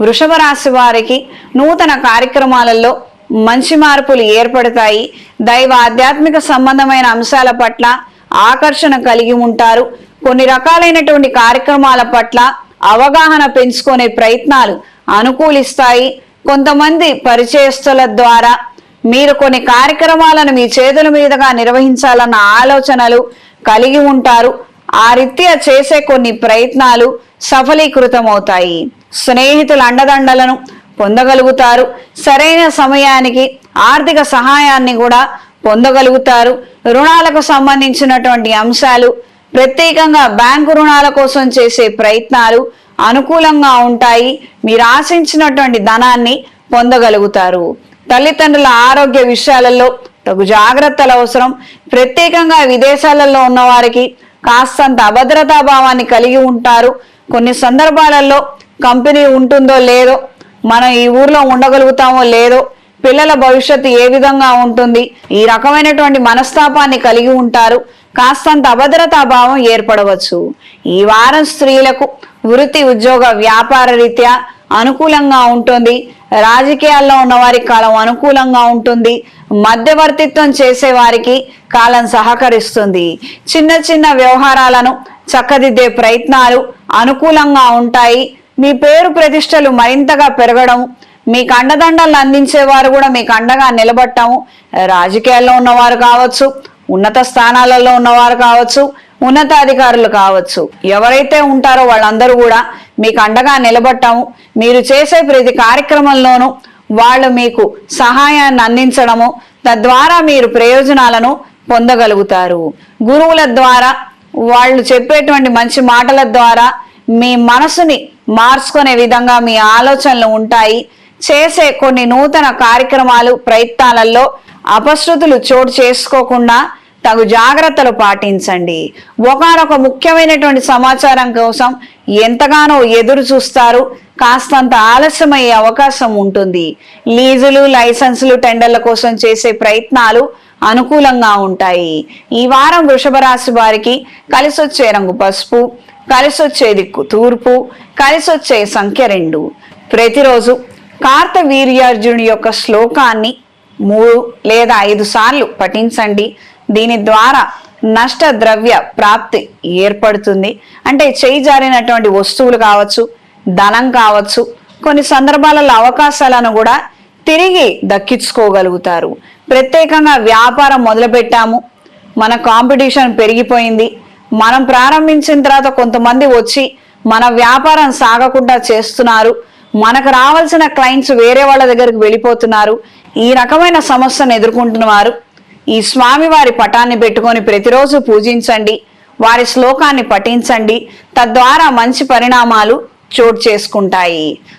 వృషభ రాశి వారికి నూతన కార్యక్రమాలలో మంచి మార్పులు ఏర్పడతాయి. దైవ ఆధ్యాత్మిక సంబంధమైన అంశాల పట్ల ఆకర్షణ కలిగి ఉంటారు. కొన్ని రకాలైనటువంటి కార్యక్రమాల పట్ల అవగాహన పెంచుకునే ప్రయత్నాలు అనుకూలిస్తాయి. కొంతమంది పరిచయస్తుల ద్వారా మీరు కొన్ని కార్యక్రమాలను మీ చేతుల మీదుగా నిర్వహించాలన్న ఆలోచనలు కలిగి ఉంటారు. ఆ రీత్యా చేసే కొన్ని ప్రయత్నాలు సఫలీకృతమవుతాయి. స్నేహితుల అండదండలను పొందగలుగుతారు. సరైన సమయానికి ఆర్థిక సహాయాన్ని కూడా పొందగలుగుతారు. రుణాలకు సంబంధించినటువంటి అంశాలు ప్రత్యేకంగా బ్యాంకు రుణాల కోసం చేసే ప్రయత్నాలు అనుకూలంగా ఉంటాయి. మీరు ఆశించినటువంటి ధనాన్ని పొందగలుగుతారు. తల్లిదండ్రుల ఆరోగ్య విషయాలలో తగు జాగ్రత్తలు అవసరం. ప్రత్యేకంగా విదేశాలలో ఉన్న వారికి కాస్తంత అభద్రతా భావాన్ని కలిగి ఉంటారు. కొన్ని సందర్భాలలో కంపెనీ ఉంటుందో లేదో మనం ఈ ఊర్లో ఉండగలుగుతామో లేదో పిల్లల భవిష్యత్తు ఏ విధంగా ఉంటుంది ఈ రకమైనటువంటి మనస్తాపాన్ని కలిగి ఉంటారు కాస్తంత అభద్రతా భావం ఏర్పడవచ్చు. ఈ వారం స్త్రీలకు వృత్తి ఉద్యోగ వ్యాపార రీత్యా అనుకూలంగా ఉంటుంది రాజకీయాల్లో ఉన్న వారికి కాలం అనుకూలంగా ఉంటుంది మధ్యవర్తిత్వం చేసే వారికి కాలం సహకరిస్తుంది. చిన్న చిన్న వ్యవహారాలను చక్కదిద్దే ప్రయత్నాలు అనుకూలంగా ఉంటాయి. మీ పేరు ప్రతిష్టలు మరింతగా పెరగడం మీకు అండదండలు అందించేవారు కూడా మీకు అండగా నిలబట్టము రాజకీయాల్లో ఉన్నవారు కావచ్చు ఉన్నత స్థానాలలో ఉన్నవారు కావచ్చు ఉన్నతాధికారులు కావచ్చు ఎవరైతే ఉంటారో వాళ్ళందరూ కూడా మీకు అండగా నిలబట్టము మీరు చేసే ప్రతి కార్యక్రమంలోనూ వాళ్ళు మీకు సహాయాన్ని అందించడము తద్వారా మీరు ప్రయోజనాలను పొందగలుగుతారు. గురువుల ద్వారా వాళ్ళు చెప్పేటువంటి మంచి మాటల ద్వారా మీ మనసుని మార్చుకునే విధంగా మీ ఆలోచనలు ఉంటాయి. చేసే కొన్ని నూతన కార్యక్రమాలు ప్రయత్నాలలో అపశృతులు చోటు చేసుకోకుండా తగు జాగ్రత్తలు పాటించండి. ఒకనొక ముఖ్యమైనటువంటి సమాచారం కోసం ఎంతగానో ఎదురు చూస్తారు. కాస్తంత ఆలస్యమయ్యే అవకాశం ఉంటుంది. లీజులు లైసెన్సులు టెండర్ల కోసం చేసే ప్రయత్నాలు అనుకూలంగా ఉంటాయి. ఈ వారం వృషభ రాశి వారికి కలిసొచ్చే రంగు పసుపు కలిసొచ్చే దిక్కు తూర్పు కలిసొచ్చే సంఖ్య రెండు. ప్రతిరోజు కార్త వీర్యార్జునుడి యొక్క శ్లోకాన్ని మూడు లేదా ఐదు సార్లు పఠించండి. దీని ద్వారా నష్ట ద్రవ్య ప్రాప్తి ఏర్పడుతుంది. అంటే చేయి జారినటువంటి వస్తువులు కావచ్చు ధనం కావచ్చు కొన్ని సందర్భాలలో అవకాశాలను కూడా తిరిగి దక్కించుకోగలుగుతారు. ప్రత్యేకంగా వ్యాపారం మొదలుపెట్టాము. మన కాంపిటీషన్ పెరిగిపోయింది. మనం ప్రారంభించిన తర్వాత కొంతమంది వచ్చి మన వ్యాపారం సాగకుండా చేస్తున్నారు. మనకు రావాల్సిన క్లయింట్స్ వేరే వాళ్ళ దగ్గరికి వెళ్ళిపోతున్నారు. ఈ రకమైన సమస్యను ఎదుర్కొంటున్నవారు ఈ స్వామి వారి పటాన్ని పెట్టుకొని ప్రతిరోజు పూజించండి. వారి శ్లోకాన్ని పఠించండి. తద్వారా మంచి పరిణామాలు చోటు చేసుకుంటాయి.